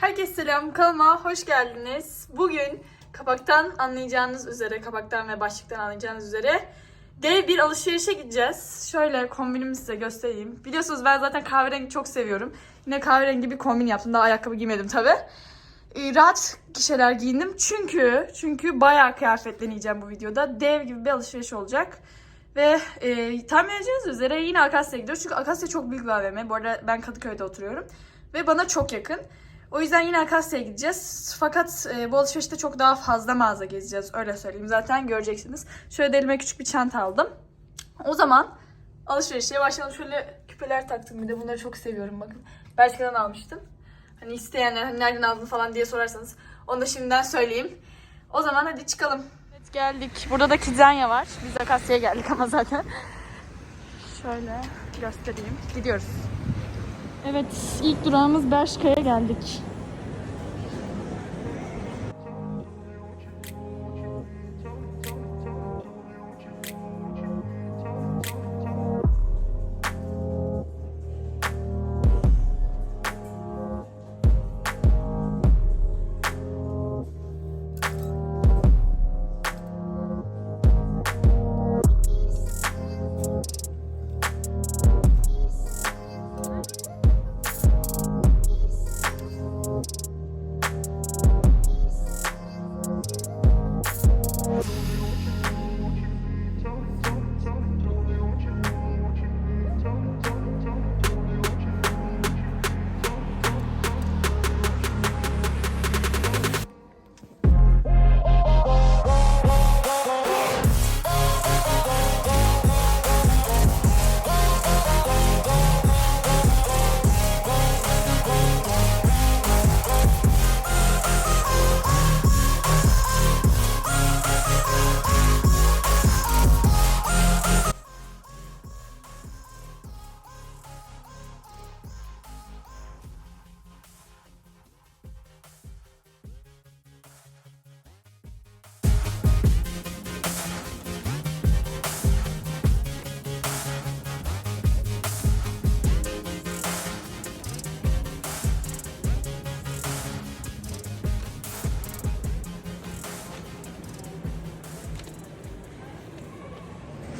Herkese selam, kanalıma hoş geldiniz. Bugün kapaktan anlayacağınız üzere, kapaktan ve başlıktan anlayacağınız üzere dev bir alışverişe gideceğiz. Şöyle kombinimi size göstereyim. Biliyorsunuz ben zaten kahverengi çok seviyorum. Yine kahverengi bir kombin yaptım. Daha ayakkabı giymedim tabi. rahat kişiler giyindim. Çünkü çünkü bayağı kıyafetleneceğim bu videoda. Dev gibi bir alışveriş olacak. Ve e, tahmin edeceğiniz üzere yine Akasya'ya gidiyoruz. Çünkü Akasya çok büyük bir AVM. Bu arada ben Kadıköy'de oturuyorum. Ve bana çok yakın. O yüzden yine Akasya'ya gideceğiz. Fakat e, bu alışverişte çok daha fazla mağaza gezeceğiz. Öyle söyleyeyim. Zaten göreceksiniz. Şöyle de elime küçük bir çanta aldım. O zaman alışverişe başlayalım. Şöyle küpeler taktım bir de. Bunları çok seviyorum bakın. Bershka'dan almıştım. Hani isteyenler hani nereden aldın falan diye sorarsanız onu da şimdiden söyleyeyim. O zaman hadi çıkalım. Evet geldik. Burada da Kidzanya var. Biz Akasya'ya geldik ama zaten. Şöyle göstereyim. Gidiyoruz. Evet, ilk durağımız Bershka'ya geldik.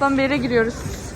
Bir yere giriyoruz.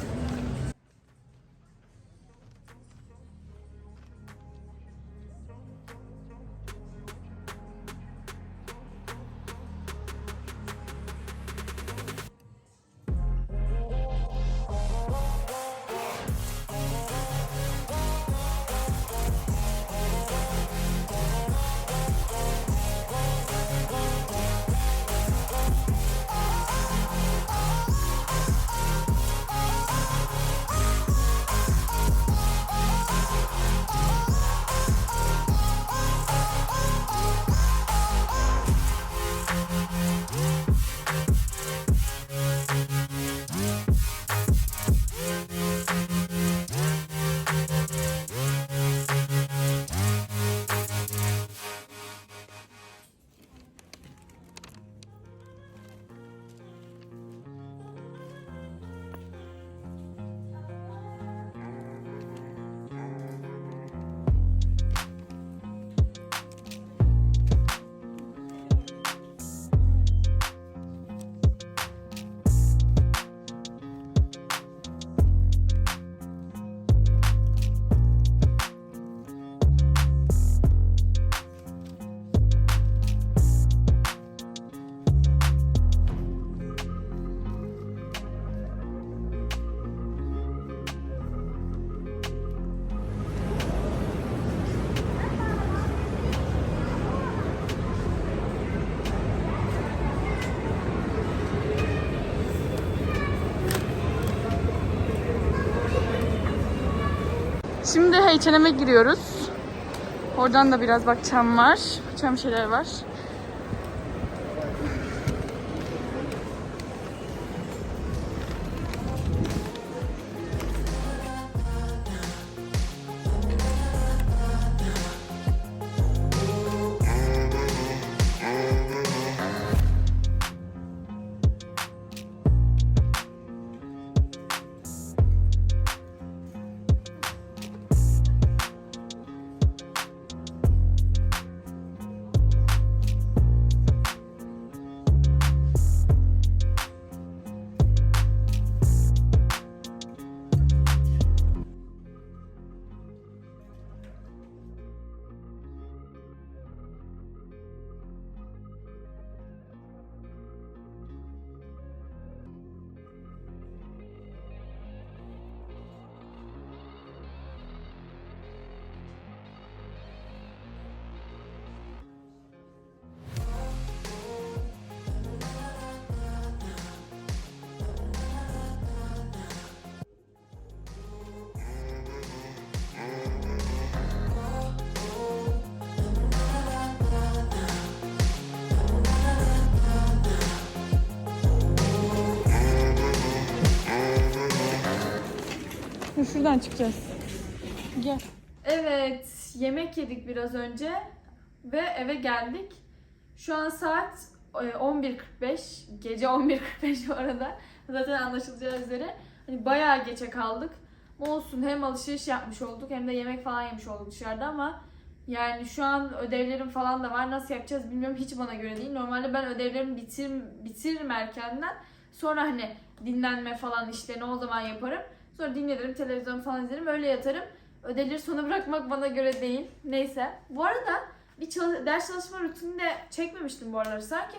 Şimdi H&M'e giriyoruz. Oradan da biraz bak çam var. Çam şeyler var. Şuradan çıkacağız. Gel. Evet, yemek yedik biraz önce ve eve geldik. Şu an saat e, 11.45, gece 11.45 bu arada. Zaten anlaşılacağı üzere hani bayağı geçe kaldık. Olsun hem alışveriş yapmış olduk hem de yemek falan yemiş olduk dışarıda ama yani şu an ödevlerim falan da var. Nasıl yapacağız bilmiyorum. Hiç bana göre değil. Normalde ben ödevlerimi bitir, bitiririm erkenden. Sonra hani dinlenme falan işte ne o zaman yaparım. Sonra dinlenirim, televizyon falan izlerim. Öyle yatarım. Ödevleri sona bırakmak bana göre değil. Neyse. Bu arada bir çalış- ders çalışma rutinini de çekmemiştim bu aralar. Sanki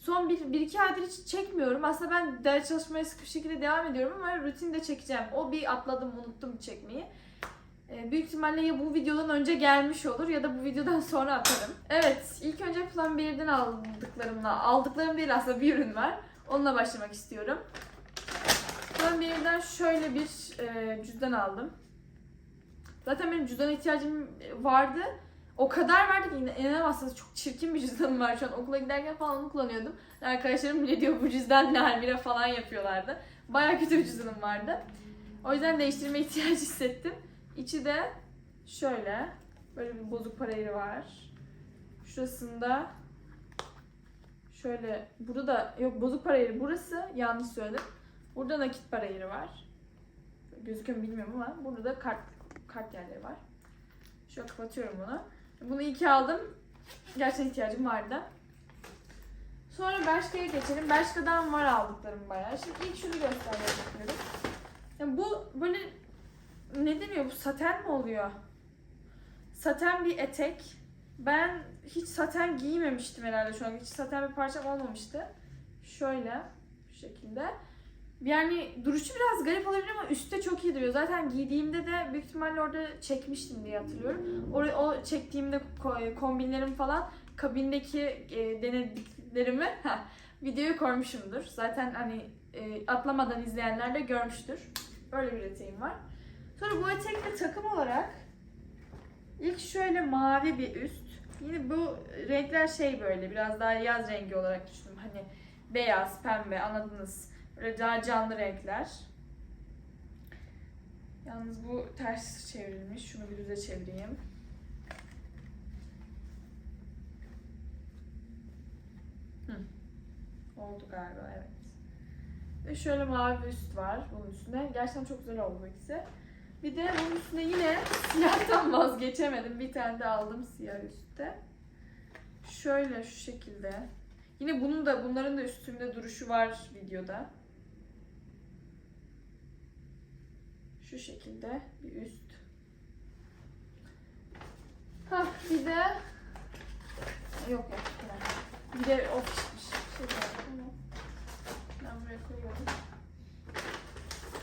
son bir, bir iki aydır hiç çekmiyorum. Aslında ben ders çalışmaya sıkı bir şekilde devam ediyorum ama rutin de çekeceğim. O bir atladım, unuttum çekmeyi. Ee, büyük ihtimalle ya bu videodan önce gelmiş olur ya da bu videodan sonra atarım. Evet, ilk önce Plan 1'den aldıklarımla, aldıklarım değil aslında bir ürün var. Onunla başlamak istiyorum. Plan 1'den şöyle bir e, cüzdan aldım. Zaten benim cüzdana ihtiyacım vardı. O kadar vardı ki in- inanamazsınız çok çirkin bir cüzdanım var şu an. Okula giderken falan kullanıyordum. Arkadaşlarım bile diyor bu cüzdan ne halmire falan yapıyorlardı. Baya kötü bir cüzdanım vardı. O yüzden değiştirme ihtiyacı hissettim. İçi de şöyle. Böyle bir bozuk para yeri var. Şurasında şöyle burada da yok bozuk para yeri burası yanlış söyledim. Burada nakit para yeri var. Gözüküyor mu bilmiyorum ama burada da kart kart yerleri var. Şöyle kapatıyorum bunu. Bunu iyi ki aldım. Gerçekten ihtiyacım vardı. Sonra Bershka'ya geçelim. Bershka'dan var aldıklarım bayağı. Şimdi ilk şunu göstermek istiyorum. Yani bu böyle ne deniyor bu saten mi oluyor? Saten bir etek. Ben hiç saten giymemiştim herhalde şu an. Hiç saten bir parçam olmamıştı. Şöyle şu şekilde. Yani duruşu biraz garip olabilir ama üstte çok iyi duruyor. Zaten giydiğimde de büyük ihtimalle orada çekmiştim diye hatırlıyorum. Oraya o çektiğimde ko- kombinlerim falan kabindeki e, denediklerimi videoya koymuşumdur. Zaten hani e, atlamadan izleyenler de görmüştür. Böyle bir eteğim var. Sonra bu etekle takım olarak ilk şöyle mavi bir üst. Yine bu renkler şey böyle biraz daha yaz rengi olarak düşündüm. Hani beyaz, pembe anladınız. Böyle daha canlı renkler. Yalnız bu ters çevrilmiş. Şunu bir düze çevireyim. Hı. Oldu galiba evet. Ve şöyle mavi bir üst var bunun üstünde. Gerçekten çok güzel oldu bu ikisi. Bir de bunun üstüne yine siyahtan vazgeçemedim. Bir tane de aldım siyah üstte. Şöyle şu şekilde. Yine bunun da bunların da üstünde duruşu var videoda. Şu şekilde bir üst. Ha bir de yok yok. Bir de o. Şey ben buraya koyuyorum.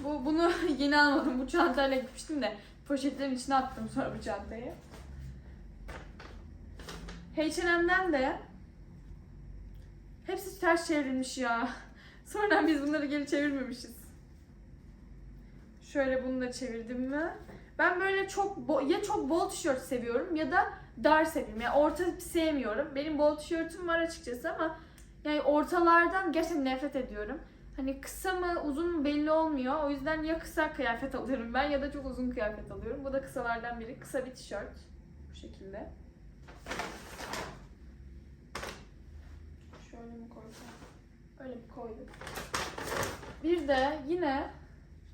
Bu bunu yeni almadım. Bu çantayla gitmiştim de poşetlerin içine attım sonra bu çantayı. H&M'den de hepsi ters çevrilmiş ya. Sonra biz bunları geri çevirmemişiz. Şöyle bunu da çevirdim mi? Ben böyle çok ya çok bol tişört seviyorum ya da dar seviyorum. Yani orta sevmiyorum. Benim bol tişörtüm var açıkçası ama yani ortalardan gerçekten nefret ediyorum. Hani kısa mı uzun mu belli olmuyor. O yüzden ya kısa kıyafet alıyorum ben ya da çok uzun kıyafet alıyorum. Bu da kısalardan biri. Kısa bir tişört. Bu şekilde. Şöyle mi koysam? Öyle bir koydum. Bir de yine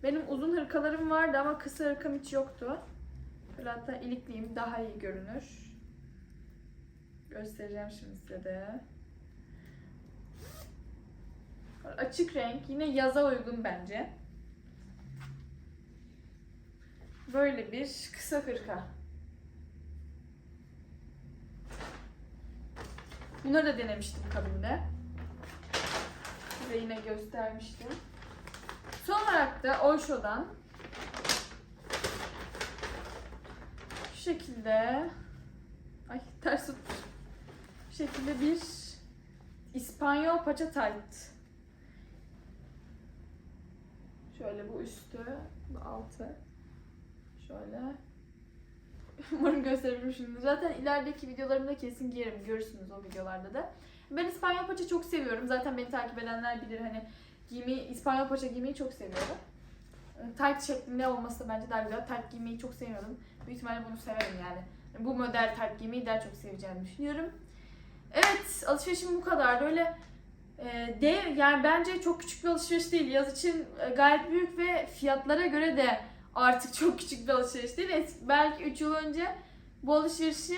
benim uzun hırkalarım vardı ama kısa hırkam hiç yoktu. Böyle hatta ilikliyim daha iyi görünür. Göstereceğim şimdi size de. Açık renk yine yaza uygun bence. Böyle bir kısa hırka. Bunları da denemiştim kabinde. Size yine göstermiştim. Son olarak da Oysho'dan şu şekilde ay ters tut şu şekilde bir İspanyol paça tight. Şöyle bu üstü, bu altı. Şöyle. Umarım gösterebilmişimdir. Zaten ilerideki videolarımda kesin giyerim. Görürsünüz o videolarda da. Ben İspanyol paça çok seviyorum. Zaten beni takip edenler bilir hani giymeyi, İspanyol paça giymeyi çok seviyorum. Tayt şeklinde olması da bence daha güzel. Tayt giymeyi çok sevmiyorum. Büyük ihtimalle bunu severim yani. Bu model tayt giymeyi daha çok seveceğimi düşünüyorum. Evet alışverişim bu kadar. Öyle e, de yani bence çok küçük bir alışveriş değil. Yaz için e, gayet büyük ve fiyatlara göre de artık çok küçük bir alışveriş değil. Es- belki 3 yıl önce bu alışverişi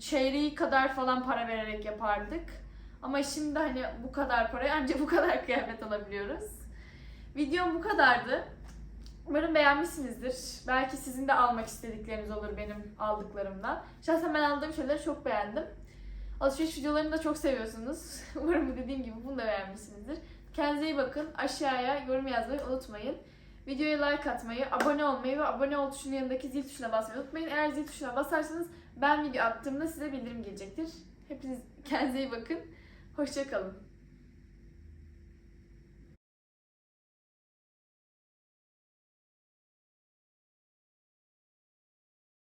çeyreği kadar falan para vererek yapardık. Ama şimdi hani bu kadar paraya ancak bu kadar kıyafet alabiliyoruz. Videom bu kadardı. Umarım beğenmişsinizdir. Belki sizin de almak istedikleriniz olur benim aldıklarımdan. Şahsen ben aldığım şeyleri çok beğendim. Alışveriş videolarını da çok seviyorsunuz. Umarım dediğim gibi bunu da beğenmişsinizdir. Kendinize iyi bakın. Aşağıya yorum yazmayı unutmayın. Videoya like atmayı, abone olmayı ve abone ol tuşunun yanındaki zil tuşuna basmayı unutmayın. Eğer zil tuşuna basarsanız ben video attığımda size bildirim gelecektir. Hepiniz kendinize iyi bakın. Hoşçakalın.